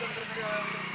Thank you.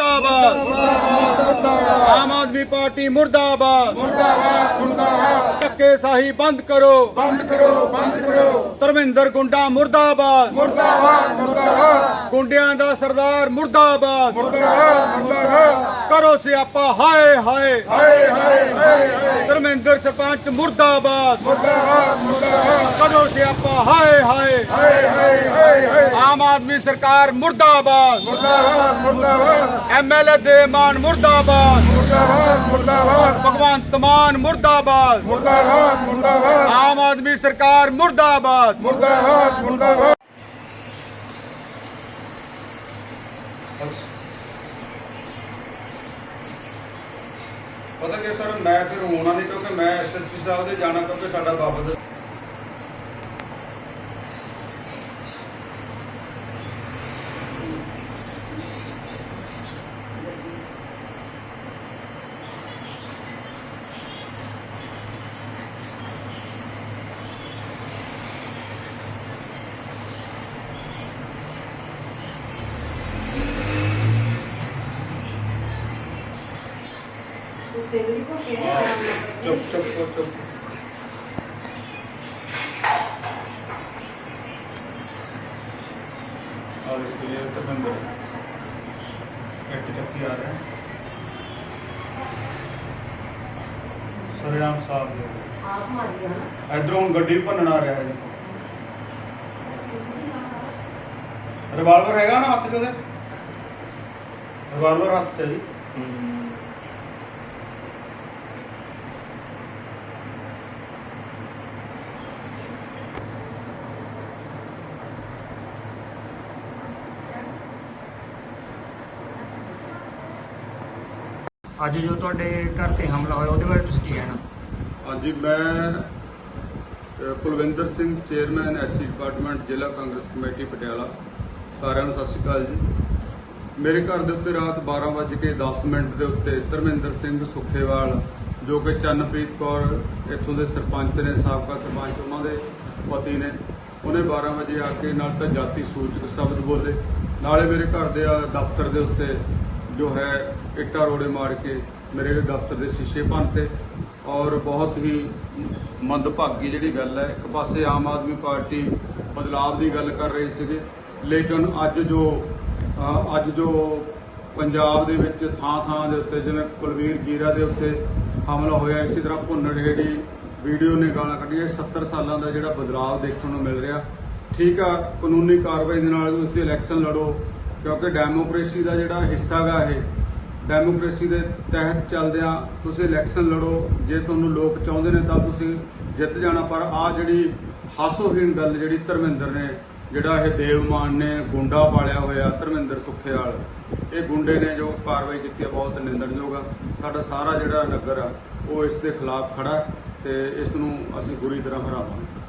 ਮੁਰਦਾਬਾਦ। Aam Aadmi party ਮੁਰਦਾਬਾਦ। ਮੁਰਦਾਬਾਦ ਮੁਰਦਾਬਾਦ। ਧੱਕੇ ਸਾਹੀ ਬੰਦ ਕਰੋ। ਬੰਦ ਕਰੋ ਬੰਦ ਕਰੋ। ਧਰਮਿੰਦਰ ਗੁੰਡਾ ਮੁਰਦਾਬਾਦ। ਮੁਰਦਾਬਾਦ ਮੁਰਦਾਬਾਦ। ਗੁੰਡਿਆਂ ਦਾ ਸਰਦਾਰ ਮੁਰਦਾਬਾਦ। ਮੁਰਦਾਬਾਦ ਮੁਰਦਾਬਾਦ। ਕਰੋ ਸਿਆਪਾ ਹਾਏ ਹਾਏ। ਹਾਏ ਹਾਏ ਧਰਮਿੰਦਰ ਸਰਪੰਚ ਮੁਰਦਾਬਾਦ। ਮੁਰਦਾਬਾਦ ਮੁਰਦਾਬਾਦ। ਕਰੋ ਸਿਆਪਾ ਹਾਏ ਹਾਏ ਹਾਏ ਹਾਏ। ਆਮ ਆਦਮੀ ਸਰਕਾਰ ਮੁਰਦਾਬਾਦ। ਮੁਰਦਾਬਾਦ ਮੁਰਦਾਬਾਦ। ਐਮਐਲਏ ਦੇ ਮਾਨ ਮੁਰਦਾਬਾਦ। ਮੁਰਦਾਬਾਦ ਮੁਰਦਾਬਾਦ ਭਗਵੰਤ ਮਾਨ ਮੁਰਦਾਬਾਦ। ਮੁਰਦਾਬਾਦ ਮੁਰਦਾਬਾਦ ਆਮ ਆਦਮੀ ਸਰਕਾਰ ਮੁਰਦਾਬਾਦ। ਮੁਰਦਾਬਾਦ ਮੁਰਦਾਬਾਦ ਪਤਾ ਕਿ ਸਰ, ਮੈਂ ਫਿਰ ਹੋਣਾ ਨਹੀਂ ਕਿਉਂਕਿ ਮੈਂ ਐਸਐਸਪੀ ਸਾਹਿਬ ਦੇ ਜਾਣਾ ਕਿਉਂਕਿ ਸਾਡਾ ਬਾਬਤ ਉੱਤੇ ਵੀ ਭੁੱਖੇ ਨੇ ਆਰਾਮ ਨਾਲ ਬੈਠੇ। ਚੁੱਪ ਚੁੱਪ ਚੁੱਪ ਚੁੱਪ और इसके लिए तो बंद ਚੱਕੀ ਆ ਰਿਹਾ ਸਰਿਆਮ ਸਾਹਿਬ ਆਪ ਮਾਰੀ ਆ ਇਧਰੋਂ ਗੱਡੀ ਭੰਨਣ ਆ ਰਿਹਾ ਹੈ ਰਿਵਾਲਵਰ ਹੈਗਾ ਨਾ ਹੱਥ 'ਚ ਉਹਦੇ ਰਿਵਾਲਵਰ ਹੱਥ 'ਚ ਹੈ ਜੀ ਅੱਜ ਜੋ ਤੁਹਾਡੇ ਘਰ ਤੇ ਹਮਲਾ ਹੋਇਆ, ਉਹਦੇ ਬਾਰੇ ਤੁਸੀਂ ਕੀ ਕਹਿਣਾ? ਹਾਂਜੀ, ਮੈਂ Kulwinder Singh, chairman SC department, ਜ਼ਿਲ੍ਹਾ ਕਾਂਗਰਸ ਕਮੇਟੀ, ਪਟਿਆਲਾ। ਸਾਰਿਆਂ ਨੂੰ ਸਤਿ ਸ਼੍ਰੀ ਅਕਾਲ ਜੀ। ਮੇਰੇ ਘਰ ਦੇ ਉੱਤੇ ਰਾਤ 12:10 ਮਿੰਟ ਦੇ ਉੱਤੇ ਧਰਮਿੰਦਰ ਸਿੰਘ ਸੁਖੇਵਾਲ, ਜੋ ਕਿ ਚੰਨਪ੍ਰੀਤ ਕੌਰ, ਇੱਥੋਂ ਦੇ ਸਰਪੰਚ ਨੇ, ਸਾਬਕਾ ਸਰਪੰਚ ਉਹਨਾਂ ਦੇ ਪਤੀ ਨੇ, ਉਹਨੇ 12 ਵਜੇ ਆ ਕੇ ਨਾਲ ਤਾਂ ਜਾਤੀ ਸੂਚਕ ਸ਼ਬਦ ਬੋਲੇ। ਨਾਲੇ ਮੇਰੇ ਘਰ ਦੇ ਦਫ਼ਤਰ ਦੇ ਉੱਤੇ ਜੋ ਹੈ ਇੱਟਾਂ ਰੋੜੇ ਮਾਰ ਕੇ ਮੇਰੇ ਦਫ਼ਤਰ ਦੇ ਸ਼ੀਸ਼ੇ ਭੰਨਤੇ ਔਰ ਬਹੁਤ ਹੀ ਮੰਦਭਾਗੀ ਜਿਹੜੀ ਗੱਲ ਹੈ, ਇੱਕ ਪਾਸੇ ਆਮ ਆਦਮੀ ਪਾਰਟੀ ਬਦਲਾਵ ਦੀ ਗੱਲ ਕਰ ਰਹੀ ਸੀਗੇ, ਲੇਕਿਨ ਅੱਜ ਜੋ ਅੱਜ ਜੋ ਪੰਜਾਬ ਦੇ ਵਿੱਚ ਥਾਂ ਥਾਂ ਦੇ ਉੱਤੇ ਜਿਵੇਂ ਕੁਲਵੀਰ ਜੀਰਾ ਦੇ ਉੱਤੇ ਹਮਲਾ ਹੋਇਆ, ਇਸੇ ਤਰ੍ਹਾਂ ਭੁੰਨੜ ਜਿਹੜੀ ਵੀਡੀਓ ਨੇ ਗਾਲਾਂ ਕੱਢੀਆਂ 70 ਸਾਲਾਂ ਦਾ ਜਿਹੜਾ ਬਦਲਾਅ ਦੇਖਣ ਨੂੰ ਮਿਲ ਰਿਹਾ। ਠੀਕ ਆ, ਕਾਨੂੰਨੀ ਕਾਰਵਾਈ ਦੇ ਨਾਲ ਤੁਸੀਂ ਇਲੈਕਸ਼ਨ ਲੜੋ ਕਿਉਂਕਿ ਡੈਮੋਕ੍ਰੇਸੀ ਦਾ ਜਿਹੜਾ ਹਿੱਸਾ ਗਾ ਇਹ ਡੈਮੋਕ੍ਰੇਸੀ ਦੇ ਤਹਿਤ ਚੱਲਦਿਆਂ ਤੁਸੀਂ ਇਲੈਕਸ਼ਨ ਲੜੋ, ਜੇ ਤੁਹਾਨੂੰ ਲੋਕ ਚਾਹੁੰਦੇ ਨੇ ਤਾਂ ਤੁਸੀਂ ਜਿੱਤ ਜਾਣਾ, ਪਰ ਆ ਜਿਹੜੀ ਹਾਸੋਹੀਣ ਗੱਲ ਜਿਹੜੀ ਧਰਮਿੰਦਰ ਨੇ, ਜਿਹੜਾ ਇਹ ਦੇਵਮਾਨ ਨੇ ਗੁੰਡਾ ਪਾਲਿਆ ਹੋਇਆ ਧਰਮਿੰਦਰ ਸੁਖੇਵਾਲ, ਇਹ ਗੁੰਡੇ ਨੇ ਜੋ ਕਾਰਵਾਈ ਕੀਤੀ ਹੈ, ਬਹੁਤ ਨਿੰਦਣਯੋਗ ਆ। ਸਾਡਾ ਸਾਰਾ ਜਿਹੜਾ ਨਗਰ ਆ, ਉਹ ਇਸ ਦੇ ਖਿਲਾਫ ਖੜਾ ਹੈ ਤੇ ਇਸ ਨੂੰ ਅਸੀਂ ਬੁਰੀ ਤਰ੍ਹਾਂ ਹਰਾਵਾਂਗੇ।